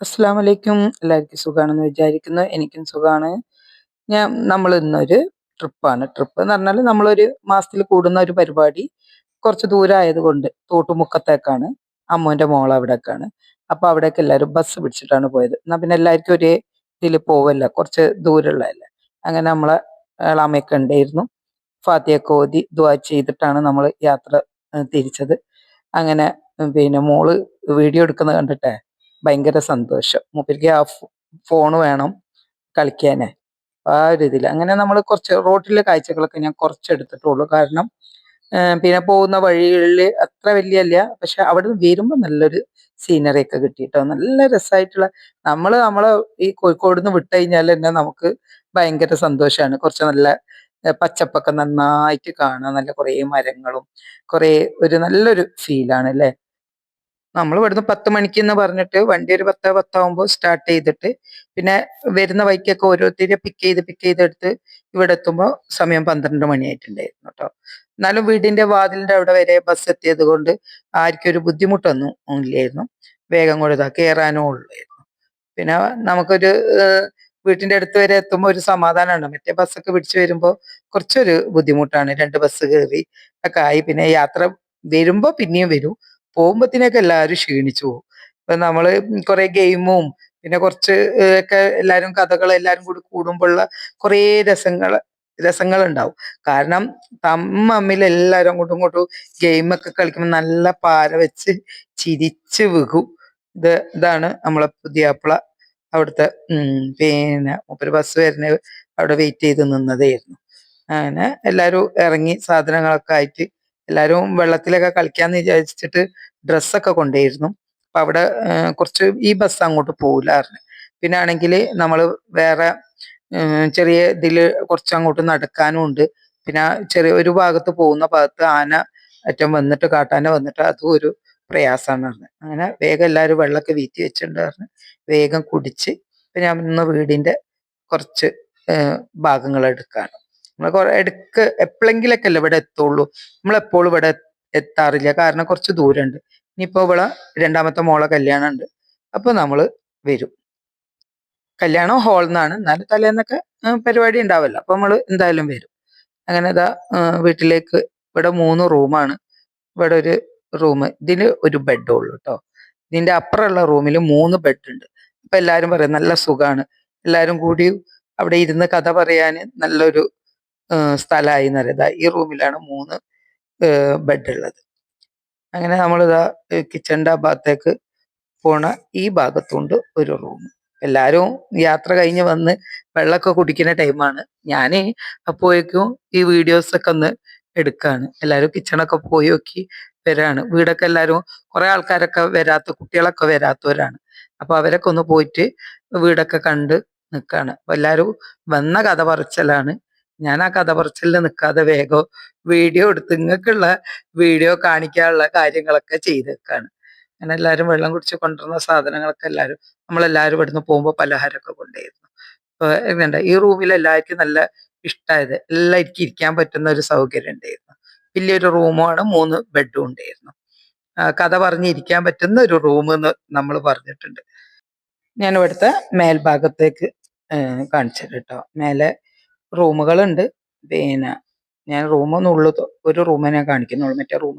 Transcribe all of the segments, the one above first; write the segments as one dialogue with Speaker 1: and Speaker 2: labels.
Speaker 1: അസ്സാം വലൈക്കും എല്ലാവർക്കും സുഖമാണെന്ന് വിചാരിക്കുന്നു. എനിക്കും സുഖമാണ് ഞാൻ നമ്മൾ ഇന്നൊരു ട്രിപ്പാണ്. ട്രിപ്പ് എന്ന് പറഞ്ഞാൽ നമ്മളൊരു മാസത്തിൽ കൂടുന്ന ഒരു പരിപാടി. കുറച്ച് ദൂരമായത് കൊണ്ട് തോട്ടുമുക്കത്തേക്കാണ്. അമ്മൂന്റെ മോൾ അവിടേക്കാണ്. അപ്പോൾ അവിടേക്ക് എല്ലാവരും ബസ് പിടിച്ചിട്ടാണ് പോയത്. എന്നാൽ പിന്നെ എല്ലാവർക്കും ഒരേ ഇതിൽ പോവല്ല. കുറച്ച് ദൂരമുള്ളതല്ല അങ്ങനെ നമ്മളെ ഏളാമയൊക്കെ ഉണ്ടായിരുന്നു. ഫാത്തിയൊക്കെ ഓതി ദുവാ ചെയ്തിട്ടാണ് നമ്മൾ യാത്ര തിരിച്ചത്. അങ്ങനെ പിന്നെ മോൾ വീഡിയോ എടുക്കുന്നത് കണ്ടിട്ടേ ഭയങ്കര സന്തോഷം. മൂപ്പർക്ക് ആ ഫോൺ വേണം കളിക്കാനേ. ആ ഒരു ഇതിൽ അങ്ങനെ നമ്മൾ കുറച്ച് റോട്ടിലെ കാഴ്ചകളൊക്കെ ഞാൻ കുറച്ച് എടുത്തിട്ടുള്ളൂ കാരണം പിന്നെ പോകുന്ന വഴികളിൽ അത്ര വലിയ അല്ല പക്ഷെ അവിടെ നിന്ന് വരുമ്പോൾ നല്ലൊരു സീനറി ഒക്കെ കിട്ടിയിട്ടോ നല്ല രസമായിട്ടുള്ള നമ്മൾ നമ്മളെ ഈ കോഴിക്കോട് നിന്ന് വിട്ട് കഴിഞ്ഞാൽ തന്നെ നമുക്ക് ഭയങ്കര സന്തോഷമാണ് കുറച്ച് നല്ല പച്ചപ്പൊക്കെ നന്നായിട്ട് കാണാം. നല്ല കുറേ മരങ്ങളും കുറേ ഒരു നല്ലൊരു ഫീലാണ് അല്ലേ നമ്മൾ ഇവിടുന്ന് പത്ത് മണിക്ക് എന്ന് പറഞ്ഞിട്ട് വണ്ടി ഒരു പത്ത് പത്താവുമ്പോൾ സ്റ്റാർട്ട് ചെയ്തിട്ട് പിന്നെ വരുന്ന വൈക്കൊക്കെ ഓരോരുത്തരെ പിക്ക് ചെയ്ത് പിക്ക് ചെയ്തെടുത്ത് ഇവിടെ എത്തുമ്പോൾ സമയം പന്ത്രണ്ട് മണിയായിട്ടുണ്ടായിരുന്നു കേട്ടോ എന്നാലും വീടിന്റെ വാതിലിന്റെ അവിടെ വരെ ബസ് എത്തിയത് കൊണ്ട് ആർക്കും ഒരു ബുദ്ധിമുട്ടൊന്നും ഇല്ലായിരുന്നു. വേഗം കൊണ്ട് ഇതാ കയറാനും ഉള്ളായിരുന്നു. പിന്നെ നമുക്കൊരു വീട്ടിന്റെ അടുത്ത് വരെ എത്തുമ്പോൾ ഒരു സമാധാനമാണ്. മറ്റേ ബസ്സൊക്കെ പിടിച്ചു വരുമ്പോൾ കുറച്ചൊരു ബുദ്ധിമുട്ടാണ്. രണ്ട് ബസ് കയറി ഒക്കെ ആയി. പിന്നെ യാത്ര വരുമ്പോൾ പിന്നെയും വരും. പോകുമ്പത്തിനൊക്കെ എല്ലാവരും ക്ഷീണിച്ചു പോകും. ഇപ്പൊ നമ്മൾ കുറെ ഗെയിമും പിന്നെ കുറച്ച് ഒക്കെ എല്ലാരും കഥകൾ എല്ലാരും കൂടി കൂടുമ്പോഴുള്ള കുറേ രസങ്ങൾ ഉണ്ടാവും കാരണം തമ്മ തമ്മിൽ എല്ലാരും അങ്ങോട്ടും ഇങ്ങോട്ടും ഗെയിമൊക്കെ കളിക്കുമ്പോൾ നല്ല പാര വെച്ച് ചിരിച്ച് വികും. ഇത് ഇതാണ് നമ്മളെ പുതിയാപ്പിള അവിടുത്തെ പിന്നെ ഒരു ബസ് വരുന്ന അവിടെ വെയിറ്റ് ചെയ്ത് നിന്നതായിരുന്നു. അങ്ങനെ എല്ലാരും ഇറങ്ങി സാധനങ്ങളൊക്കെ ആയിട്ട് എല്ലാരും വെള്ളത്തിലൊക്കെ കളിക്കാന്ന് വിചാരിച്ചിട്ട് ഡ്രസ്സൊക്കെ കൊണ്ടുപോയിരുന്നു അപ്പൊ അവിടെ കുറച്ച് ഈ ബസ് അങ്ങോട്ട് പോകില്ലായിരുന്നു പിന്നെ ആണെങ്കിൽ നമ്മൾ വേറെ ചെറിയ ഇതിൽ കുറച്ച് അങ്ങോട്ട് നടക്കാനും ഉണ്ട്. പിന്നെ ചെറിയ ഒരു ഭാഗത്ത് പോകുന്ന ഭാഗത്ത് ആന അറ്റം വന്നിട്ട് കാട്ടാന വന്നിട്ട് അതും ഒരു പ്രയാസമാണ് പറഞ്ഞത് അങ്ങനെ വേഗം എല്ലാവരും വെള്ളമൊക്കെ വീറ്റി വെച്ചിട്ടുണ്ട് വേഗം കുടിച്ച് ഇപ്പൊ ഞാൻ ഇന്ന് വീടിന്റെ കുറച്ച് ഭാഗങ്ങൾ എടുക്കാണ് നമ്മൾ കുറെ എടുക്ക് എപ്പോഴെങ്കിലൊക്കെ അല്ലേ ഇവിടെ എത്തുള്ളൂ. നമ്മൾ എപ്പോഴും ഇവിടെ എത്താറില്ല. കാരണം കുറച്ച് ദൂരമുണ്ട്. ഇനിയിപ്പോ ഇവിടെ രണ്ടാമത്തെ മോളെ കല്യാണം ഉണ്ട് അപ്പൊ നമ്മൾ വരും. കല്യാണം ഹാളിൽ നിന്നാണ് എന്നാലും തലേന്നൊക്കെ പരിപാടി ഉണ്ടാവില്ല. അപ്പൊ നമ്മൾ എന്തായാലും വരും. അങ്ങനെ ഇതാ വീട്ടിലേക്ക് ഇവിടെ മൂന്ന് റൂമാണ്. ഇവിടെ ഒരു റൂം. ഇതിന് ഒരു ബെഡ് ഉള്ളു കേട്ടോ ഇതിന്റെ അപ്പുറമുള്ള റൂമിൽ മൂന്ന് ബെഡ് ഉണ്ട്. അപ്പൊ എല്ലാരും പറയും നല്ല സുഖാണ്. എല്ലാരും കൂടി അവിടെ ഇരുന്ന് കഥ പറയാന് നല്ലൊരു സ്ഥലമായി എന്ന് പറയുന്നത്. ഈ റൂമിലാണ് മൂന്ന് ബെഡ് ഉള്ളത് അങ്ങനെ നമ്മളിതാ കിച്ചണിന്റെ ആ ഭാഗത്തേക്ക് പോണ ഈ ഭാഗത്തുണ്ട് ഒരു റൂം. എല്ലാവരും യാത്ര കഴിഞ്ഞ് വന്ന് വെള്ളമൊക്കെ കുടിക്കുന്ന ടൈമാണ്. ഞാൻ അപ്പോഴേക്കും ഈ വീഡിയോസൊക്കെ ഒന്ന് എടുക്കാണ്. എല്ലാരും കിച്ചണൊക്കെ പോയി നോക്കി വരാണ്. വീടൊക്കെ എല്ലാവരും കുറെ ആൾക്കാരൊക്കെ വരാത്ത കുട്ടികളൊക്കെ വരാത്തവരാണ്. അപ്പൊ അവരൊക്കെ ഒന്ന് പോയിട്ട് വീടൊക്കെ കണ്ട് നിൽക്കാണ് എല്ലാവരും വന്ന കഥ പറച്ചിലാണ്. ഞാൻ ആ കഥ പറച്ചിലിൽ നിൽക്കാതെ വേഗം വീഡിയോ എടുത്ത് നിങ്ങൾക്കുള്ള വീഡിയോ കാണിക്കാനുള്ള കാര്യങ്ങളൊക്കെ ചെയ്ത് വെക്കാണ് അങ്ങനെ എല്ലാവരും വെള്ളം കുടിച്ച് കൊണ്ടുവരുന്ന സാധനങ്ങളൊക്കെ എല്ലാവരും നമ്മളെല്ലാവരും ഇവിടുന്ന് പോകുമ്പോൾ പലഹാരമൊക്കെ കൊണ്ടുവരുന്നു. ഇപ്പോൾ എങ്ങനെയുണ്ട് ഈ റൂമിൽ എല്ലാവർക്കും നല്ല ഇഷ്ടമായത് എല്ലാവർക്കും ഇരിക്കാൻ പറ്റുന്ന ഒരു സൗകര്യം ഉണ്ടായിരുന്നു. വലിയൊരു റൂമാണ് മൂന്ന് ബെഡും ഉണ്ടായിരുന്നു. കഥ പറഞ്ഞിരിക്കാൻ പറ്റുന്ന ഒരു റൂം എന്ന് നമ്മൾ പറഞ്ഞിട്ടുണ്ട്. ഞാൻ ഇവിടുത്തെ മേൽഭാഗത്തേക്ക് കാണിച്ചിട്ടോ മേലെ റൂമുകളുണ്ട്. പിന്നെ ഞാൻ റൂമൊന്നും ഉള്ളു ഒരു റൂമേ ഞാൻ കാണിക്കുന്നുള്ളൂ. മറ്റേ റൂം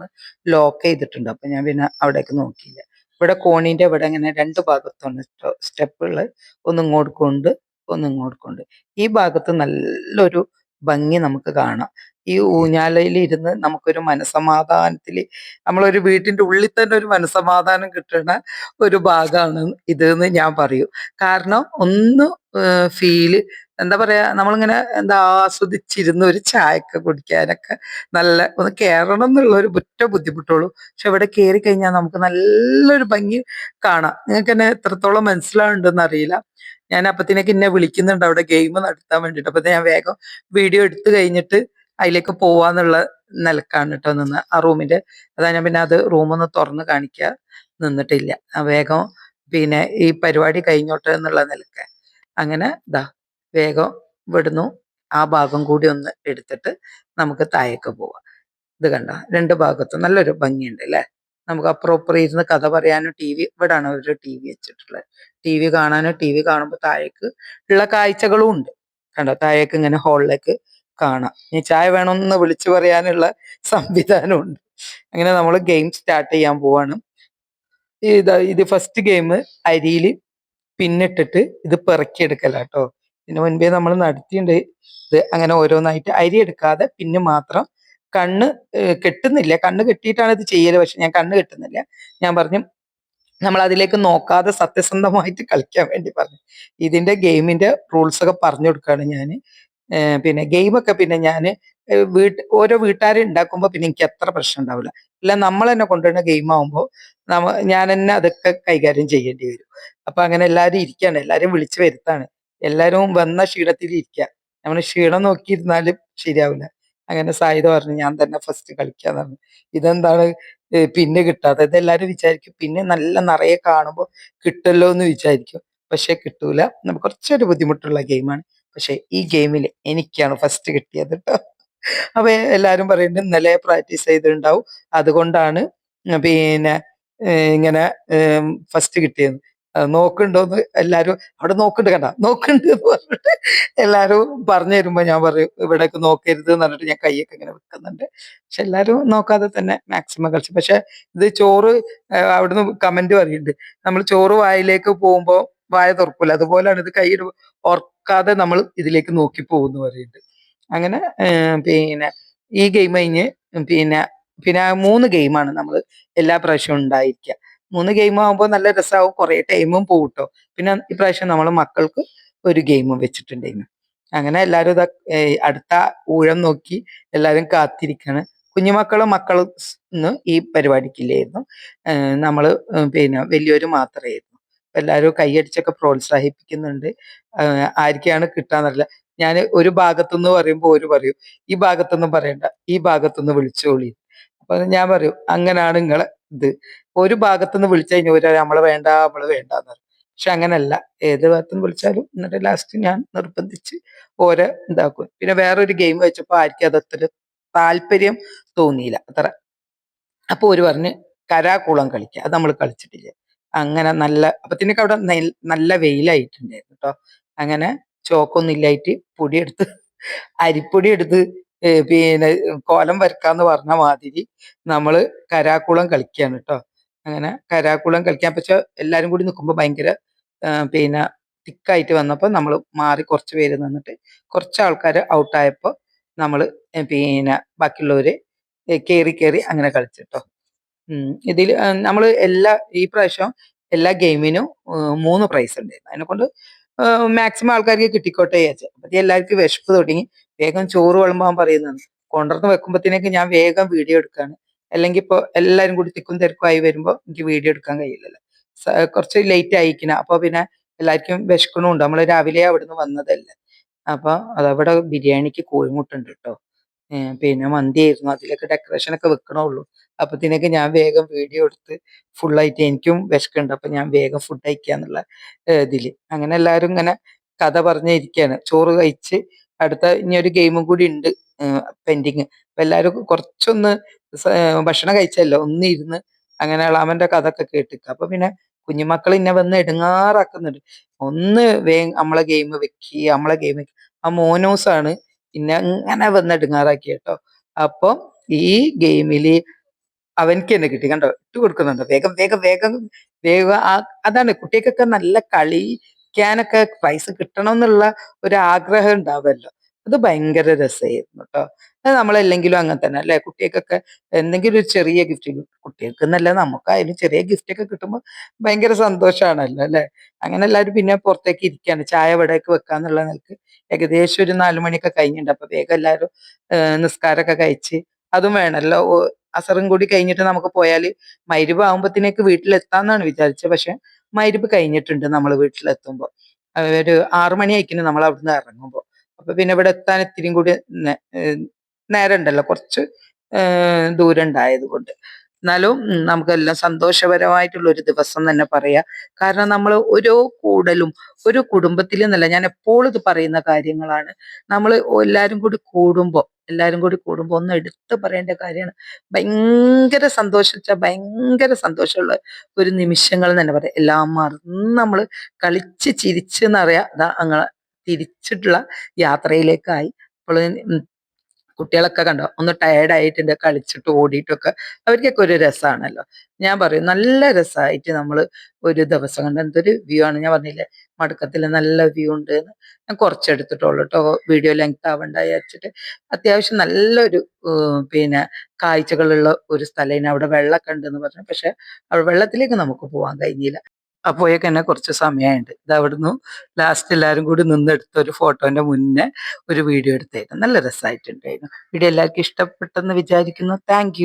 Speaker 1: ലോക്ക് ചെയ്തിട്ടുണ്ട്. അപ്പൊ ഞാൻ പിന്നെ അവിടേക്ക് നോക്കിയില്ല. ഇവിടെ കോണീന്റെ ഇവിടെ ഇങ്ങനെ രണ്ട് ഭാഗത്താണ് സ്റ്റെപ്പുകൾ ഒന്ന് ഇങ്ങോട്ട് കൊണ്ട് ഒന്ന് ഇങ്ങോട്ട് കൊണ്ട്. ഈ ഭാഗത്ത് നല്ലൊരു ഭംഗി നമുക്ക് കാണാം. ഈ ഊഞ്ഞാലയിൽ ഇരുന്ന് നമുക്കൊരു മനസമാധാനത്തിൽ നമ്മളൊരു വീട്ടിന്റെ ഉള്ളിൽ തന്നെ ഒരു മനസമാധാനം കിട്ടുന്ന ഒരു ഭാഗമാണ് ഇത് എന്ന് ഞാൻ പറയൂ. കാരണം ഒന്ന് ഫീൽ എന്താ പറയാ നമ്മളിങ്ങനെ എന്താ ആസ്വദിച്ചിരുന്ന് ഒരു ചായയൊക്കെ കുടിക്കാനൊക്കെ നല്ല ഒന്ന് കയറണം എന്നുള്ള ഒരു ഒറ്റ ബുദ്ധിമുട്ടുള്ളൂ. പക്ഷെ ഇവിടെ കയറി കഴിഞ്ഞാൽ നമുക്ക് നല്ലൊരു ഭംഗി കാണാം. നിങ്ങൾക്ക് എന്നെ എത്രത്തോളം മനസ്സിലാവുണ്ടെന്ന് അറിയില്ല. ഞാൻ അപ്പത്തിനൊക്കെ എന്നെ വിളിക്കുന്നുണ്ട്. അവിടെ ഗെയിം നടത്താൻ വേണ്ടിട്ട് അപ്പൊ ഞാൻ വേഗം വീഡിയോ എടുത്തു കഴിഞ്ഞിട്ട് അതിലേക്ക് പോവാന്നുള്ള നിലക്കാണ് കേട്ടോ നിന്ന് ആ റൂമിന്റെ അതാ ഞാൻ പിന്നെ അത് റൂമൊന്ന് തുറന്ന് കാണിക്ക. നിന്നിട്ടില്ല. വേഗം പിന്നെ ഈ പരിപാടി കഴിഞ്ഞോട്ടെ എന്നുള്ള നിലയ്ക്ക്. അങ്ങനെ ദാ വേഗം ഇവിടുന്നു ആ ഭാഗം കൂടി ഒന്ന് എടുത്തിട്ട് നമുക്ക് താഴേക്ക് പോവാം. ഇത് കണ്ടോ? രണ്ട് ഭാഗത്തും നല്ലൊരു ഭംഗിയുണ്ട് അല്ലേ? നമുക്ക് അപ്പുറം ഇരുന്ന് കഥ പറയാനും ടി വി ഇവിടാണ് ഒരു ടി വി വെച്ചിട്ടുള്ളത്. ടി വി കാണാനും ടി വി കാണുമ്പോൾ താഴേക്ക് ഉള്ള കാഴ്ചകളും ഉണ്ട്. കണ്ടോ? താഴേക്ക് ഇങ്ങനെ ഹാളിലേക്ക് കാണാം. ഇനി ചായ വേണമെന്ന് വിളിച്ചു പറയാനുള്ള സംവിധാനമുണ്ട്. അങ്ങനെ നമ്മൾ ഗെയിം സ്റ്റാർട്ട് ചെയ്യാൻ പോവാണ്. ഇത് ഇത് ഫസ്റ്റ് ഗെയിം അരിയിൽ പിന്നിട്ടിട്ട് ഇത് പെറുക്കിയെടുക്കലാട്ടോ. ഇതിനു മുൻപേ നമ്മൾ നടത്തിയിട്ടുണ്ട് ഇത് അങ്ങനെ ഓരോന്നായിട്ട് അരി എടുക്കാതെ പിന്നെ മാത്രം കണ്ണ് കെട്ടുന്നില്ല. കണ്ണ് കെട്ടിയിട്ടാണ് ഇത് ചെയ്യൽ. പക്ഷെ ഞാൻ കണ്ണ് കെട്ടുന്നില്ല. ഞാൻ പറഞ്ഞു നമ്മൾ അതിലേക്ക് നോക്കാതെ സത്യസന്ധമായിട്ട് കളിക്കാൻ വേണ്ടി പറഞ്ഞു. ഇതിന്റെ ഗെയിമിന്റെ റൂൾസ് ഒക്കെ പറഞ്ഞു കൊടുക്കുകയാണ് ഞാൻ പിന്നെ ഗെയിമൊക്കെ പിന്നെ ഞാൻ വീട്ട് ഓരോ വീട്ടുകാരെ ഉണ്ടാക്കുമ്പോൾ പിന്നെ എനിക്ക് അത്ര പ്രശ്നം ഉണ്ടാവില്ല ഇല്ല നമ്മൾ തന്നെ കൊണ്ടുവരുന്ന ഗെയിം ആവുമ്പോൾ നമ്മ ഞാൻ തന്നെ അതൊക്കെ കൈകാര്യം ചെയ്യേണ്ടി വരും. അപ്പൊ അങ്ങനെ എല്ലാവരും ഇരിക്കുകയാണ് എല്ലാവരും വിളിച്ചു വരുത്താണ്. എല്ലാവരും വന്ന ക്ഷീണത്തിൽ ഇരിക്കുക നമ്മൾ ക്ഷീണം നോക്കിയിരുന്നാലും ശരിയാവില്ല അങ്ങനെ സായുധ പറഞ്ഞു ഞാൻ തന്നെ ഫസ്റ്റ് കളിക്കാന്ന് പറഞ്ഞു ഇതെന്താണ് പിന്നെ കിട്ടാതെ എല്ലാവരും വിചാരിക്കും പിന്നെ നല്ല നിറയെ കാണുമ്പോൾ കിട്ടല്ലോ എന്ന് വിചാരിക്കും. പക്ഷെ കിട്ടൂല. നമുക്ക് കുറച്ചൊരു ബുദ്ധിമുട്ടുള്ള ഗെയിമാണ്. പക്ഷെ ഈ ഗെയിമിൽ എനിക്കാണ് ഫസ്റ്റ് കിട്ടിയത് കേട്ടോ അപ്പൊ എല്ലാരും പറയുന്നുണ്ട് ഇന്നലെ പ്രാക്ടീസ് ചെയ്തിട്ടുണ്ടാവും. അതുകൊണ്ടാണ് പിന്നെ ഇങ്ങനെ ഫസ്റ്റ് കിട്ടിയത്. നോക്കുന്നുണ്ടോന്ന് എല്ലാരും അവിടെ നോക്കുന്നുണ്ട് കണ്ട? നോക്കുന്നുണ്ട് എന്ന് പറഞ്ഞിട്ട് എല്ലാരും പറഞ്ഞു തരുമ്പോ ഞാൻ പറയും ഇവിടേക്ക് നോക്കരുത് എന്ന് പറഞ്ഞിട്ട് ഞാൻ കൈയൊക്കെ ഇങ്ങനെ വെക്കുന്നുണ്ട്. പക്ഷെ എല്ലാരും നോക്കാതെ തന്നെ മാക്സിമം കളിച്ചു. പക്ഷെ ഇത് ചോറ് അവിടുന്ന് കമന്റ് പറയുന്നുണ്ട് നമ്മൾ ചോറ് വായിലേക്ക് പോകുമ്പോ വായ തുറക്കൂല. അതുപോലെയാണ് ഇത് കൈ ഓർക്കാതെ നമ്മൾ ഇതിലേക്ക് നോക്കി പോകുന്നു പറയുന്നത് അങ്ങനെ പിന്നെ ഈ ഗെയിം കഴിഞ്ഞ് പിന്നെ പിന്നെ മൂന്ന് ഗെയിമാണ് നമ്മൾ എല്ലാ പ്രാവശ്യവും ഉണ്ടായിരിക്കുക മൂന്ന് ഗെയിം ആകുമ്പോൾ നല്ല രസമാവും കുറേ ടൈമും പോകട്ടോ പിന്നെ ഇപ്രാവശ്യം നമ്മൾ മക്കൾക്ക് ഒരു ഗെയിമും വെച്ചിട്ടുണ്ടായിരുന്നു അങ്ങനെ എല്ലാവരും ഇതാ അടുത്ത ഊഴം നോക്കി എല്ലാവരും കാത്തിരിക്കാണ്. കുഞ്ഞുമക്കളും മക്കളും ഈ പരിപാടിക്കില്ലായിരുന്നു. നമ്മൾ പിന്നെ വലിയൊരു മാത്രമായിരുന്നു എല്ലാവരും കൈയടിച്ചൊക്കെ പ്രോത്സാഹിപ്പിക്കുന്നുണ്ട്. ആർക്കെയാണ് കിട്ടാന്നറിയില്ല. ഞാൻ ഒരു ഭാഗത്തുനിന്ന് പറയുമ്പോൾ ഒരു പറയും ഈ ഭാഗത്തൊന്നും പറയണ്ട ഈ ഭാഗത്തുനിന്ന് വിളിച്ചോളി. അപ്പൊ ഞാൻ പറയും അങ്ങനാണ് നിങ്ങളെ ഇത്. ഒരു ഭാഗത്തുനിന്ന് വിളിച്ചു കഴിഞ്ഞാൽ ഒരു നമ്മളെ വേണ്ട നമ്മൾ വേണ്ട എന്ന് പറയും. പക്ഷെ അങ്ങനല്ല. ഏത് ഭാഗത്തുനിന്ന് വിളിച്ചാലും എന്നിട്ട് ലാസ്റ്റ് ഞാൻ നിർബന്ധിച്ച് ഓരോ ഇതാക്കും. പിന്നെ വേറൊരു ഗെയിം വെച്ചപ്പോ ആർക്കും അതത്ര താല്പര്യം തോന്നിയില്ല അത്ര. അപ്പൊ ഒരു പറഞ്ഞ് കരാകുളം കളിക്കുക അത് നമ്മൾ കളിച്ചിട്ടില്ല. അങ്ങനെ നല്ല അപ്പത്തിനൊക്കെ അവിടെ നല്ല വെയിലായിട്ടുണ്ടായിരുന്നു കേട്ടോ അങ്ങനെ ചോക്കൊന്നും ഇല്ലായിട്ട് പൊടിയെടുത്ത് അരിപ്പൊടി എടുത്ത് പിന്നെ കോലം വരക്കാന്ന് പറഞ്ഞ മാതിരി നമ്മൾ കരാക്കുളം കളിക്കുകയാണ് കേട്ടോ അങ്ങനെ കരാക്കുളം കളിക്കാൻ പക്ഷെ എല്ലാരും കൂടി നിൽക്കുമ്പോൾ ഭയങ്കര പിന്നെ തിക്കായിട്ട് വന്നപ്പോൾ നമ്മൾ മാറി കുറച്ച് പേര് നിന്നിട്ട് കുറച്ച് ആൾക്കാർ ഔട്ടായപ്പോൾ നമ്മൾ പിന്നെ ബാക്കിയുള്ളവര് കയറി കയറി അങ്ങനെ കളിച്ചിട്ടോ ഉം. ഇതിൽ നമ്മൾ എല്ലാ ഈ പ്രാവശ്യം എല്ലാ ഗെയിമിനും മൂന്ന് പ്രൈസ് ഉണ്ടായിരുന്നു അതിനെക്കൊണ്ട് മാക്സിമം ആൾക്കാർക്ക് കിട്ടിക്കോട്ടെ വിചാരിച്ചു. അപ്പത്തി എല്ലാവർക്കും വിശപ്പ് തുടങ്ങി. വേഗം ചോറ് വിളമ്പാൻ പറയുന്നത് കൊണ്ടുവന്ന് വെക്കുമ്പോഴത്തേക്ക് ഞാൻ വേഗം വീഡിയോ എടുക്കുകയാണ് അല്ലെങ്കിൽ ഇപ്പോൾ എല്ലാവരും കൂടി തിക്കും തിരക്കുമായി വരുമ്പോൾ എനിക്ക് വീഡിയോ എടുക്കാൻ കഴിയില്ലല്ലോ. കുറച്ച് ലേറ്റ് ആയിക്കണം അപ്പോൾ പിന്നെ എല്ലാവർക്കും വിശക്കണമുണ്ട് നമ്മൾ രാവിലെ അവിടുന്ന് വന്നതല്ലേ. അപ്പോൾ അതവിടെ ബിരിയാണിക്ക് കോഴിമുട്ടുണ്ട് കേട്ടോ പിന്നെ മന്തി ആയിരുന്നു അതിലൊക്കെ ഡെക്കറേഷൻ ഒക്കെ വെക്കണുള്ളൂ. അപ്പത്തിനൊക്കെ ഞാൻ വേഗം വീഡിയോ എടുത്ത് ഫുള്ളായിട്ട് എനിക്കും വിശക്കുണ്ട്. അപ്പൊ ഞാൻ വേഗം ഫുഡ് കഴിക്കാന്നുള്ള ഇതിൽ. അങ്ങനെ എല്ലാവരും ഇങ്ങനെ കഥ പറഞ്ഞിരിക്കുകയാണ് ചോറ് കഴിച്ച് അടുത്ത ഇനി ഒരു ഗെയിമും കൂടി ഉണ്ട് പെൻഡിങ് അപ്പൊ എല്ലാവരും കുറച്ചൊന്ന് ഭക്ഷണം കഴിച്ചല്ലോ ഒന്ന് ഇരുന്ന് അങ്ങനെ അളാമന്റെ കഥ ഒക്കെ കേട്ടിക്ക. അപ്പൊ പിന്നെ കുഞ്ഞുമക്കൾ ഇന്നെ വന്ന് എടുങ്ങാറാക്കുന്നുണ്ട്. ഒന്ന് വേ നമ്മളെ ഗെയിം വെക്കി നമ്മളെ ഗെയിം ആ മോനോസാണ് പിന്നെ അങ്ങനെ വന്ന് എടുങ്ങാറാക്കി കേട്ടോ അപ്പം ഈ ഗെയിമിൽ അവൻക്ക് തന്നെ കിട്ടി. കണ്ടോ? ഇട്ട് കൊടുക്കുന്നുണ്ടോ. വേഗം വേഗം വേഗം വേഗം. അതാണ് കുട്ടികൾക്കൊക്കെ നല്ല കളിക്കാനൊക്കെ പൈസ കിട്ടണം എന്നുള്ള ഒരു ആഗ്രഹം ഉണ്ടാവുമല്ലോ അത് ഭയങ്കര രസമായിരുന്നു കേട്ടോ അത് നമ്മളല്ലെങ്കിലും അങ്ങനെ തന്നെ അല്ലെ? കുട്ടികൾക്കൊക്കെ എന്തെങ്കിലും ഒരു ചെറിയ ഗിഫ്റ്റ് കുട്ടികൾക്ക് എന്നല്ല നമുക്കായാലും ചെറിയ ഗിഫ്റ്റ് ഒക്കെ കിട്ടുമ്പോൾ ഭയങ്കര സന്തോഷമാണല്ലോ അല്ലെ? അങ്ങനെ എല്ലാവരും പിന്നെ പുറത്തേക്ക് ഇരിക്കുകയാണ് ചായ ഇവിടേക്ക് വെക്കാന്നുള്ള നിലയ്ക്ക് ഏകദേശം ഒരു നാലു മണിയൊക്കെ കഴിഞ്ഞിട്ടുണ്ട്. അപ്പൊ വേഗം എല്ലാവരും നിസ്കാരമൊക്കെ കഴിച്ച് അതും വേണമല്ലോ. അസറും കൂടി കഴിഞ്ഞിട്ട് നമുക്ക് പോയാൽ മൈരിബ് ആകുമ്പോഴത്തേക്ക് വീട്ടിലെത്താന്നാണ് വിചാരിച്ചത്. പക്ഷെ മൈരിബ് കഴിഞ്ഞിട്ടുണ്ട് നമ്മൾ വീട്ടിലെത്തുമ്പോൾ ഒരു ആറു മണി ആയിക്കുന്നു നമ്മൾ അവിടുന്ന് ഇറങ്ങുമ്പോൾ അപ്പൊ പിന്നെ ഇവിടെ എത്താൻ ഇത്തിരിയും കൂടി നേരം ഉണ്ടല്ലോ കുറച്ച് ദൂരം ഉണ്ടായത് കൊണ്ട്. എന്നാലും നമുക്കെല്ലാം സന്തോഷപരമായിട്ടുള്ള ഒരു ദിവസം തന്നെ പറയാം. കാരണം നമ്മൾ ഓരോ കൂടലും ഒരു കുടുംബത്തിൽ എന്നല്ല ഞാൻ എപ്പോഴും ഇത് പറയുന്ന കാര്യങ്ങളാണ്. നമ്മൾ എല്ലാവരും കൂടി കൂടുമ്പോൾ എല്ലാവരും കൂടി കൂടുമ്പോൾ ഒന്ന് എടുത്തു പറയേണ്ട കാര്യമാണ്. ഭയങ്കര സന്തോഷിച്ച ഭയങ്കര സന്തോഷമുള്ള ഒരു നിമിഷങ്ങൾ തന്നെ പറയാം. എല്ലാം മറന്ന് നമ്മൾ കളിച്ച് ചിരിച്ച് എന്നറിയാം. അതാ അങ്ങനെ തിരിച്ചിട്ടുള്ള യാത്രയിലേക്കായി. അപ്പോൾ കുട്ടികളൊക്കെ കണ്ടോ ഒന്ന് ടയർഡായിട്ടുണ്ട് കളിച്ചിട്ട് ഓടിയിട്ടൊക്കെ അവർക്കൊക്കെ ഒരു രസമാണല്ലോ ഞാൻ പറയും നല്ല രസമായിട്ട് നമ്മൾ ഒരു ദിവസം കണ്ട എന്തൊരു വ്യൂ ആണ്. ഞാൻ പറഞ്ഞില്ലേ മടക്കത്തിൽ നല്ല വ്യൂ ഉണ്ട് എന്ന്. ഞാൻ കുറച്ചെടുത്തിട്ടുള്ളൂ കേട്ടോ വീഡിയോ ലെങ്ത് ആവണ്ട വിചാരിച്ചിട്ട്. അത്യാവശ്യം നല്ലൊരു പിന്നെ കാഴ്ചകളുള്ള ഒരു സ്ഥലം. അവിടെ വെള്ളമൊക്കെ ഉണ്ടെന്ന് പറഞ്ഞു. പക്ഷെ അവിടെ വെള്ളത്തിലേക്ക് നമുക്ക് പോകാൻ കഴിഞ്ഞില്ല. അപ്പോഴേക്ക് തന്നെ കുറച്ച് സമയമുണ്ട് ഇത് അവിടുന്ന് ലാസ്റ്റ് എല്ലാവരും കൂടി നിന്നെടുത്ത ഒരു ഫോട്ടോന്റെ മുന്നേ ഒരു വീഡിയോ എടുത്തായിരുന്നു. നല്ല രസമായിട്ടുണ്ടായിരുന്നു വീഡിയോ എല്ലാവർക്കും ഇഷ്ടപ്പെട്ടെന്ന് വിചാരിക്കുന്നു. താങ്ക്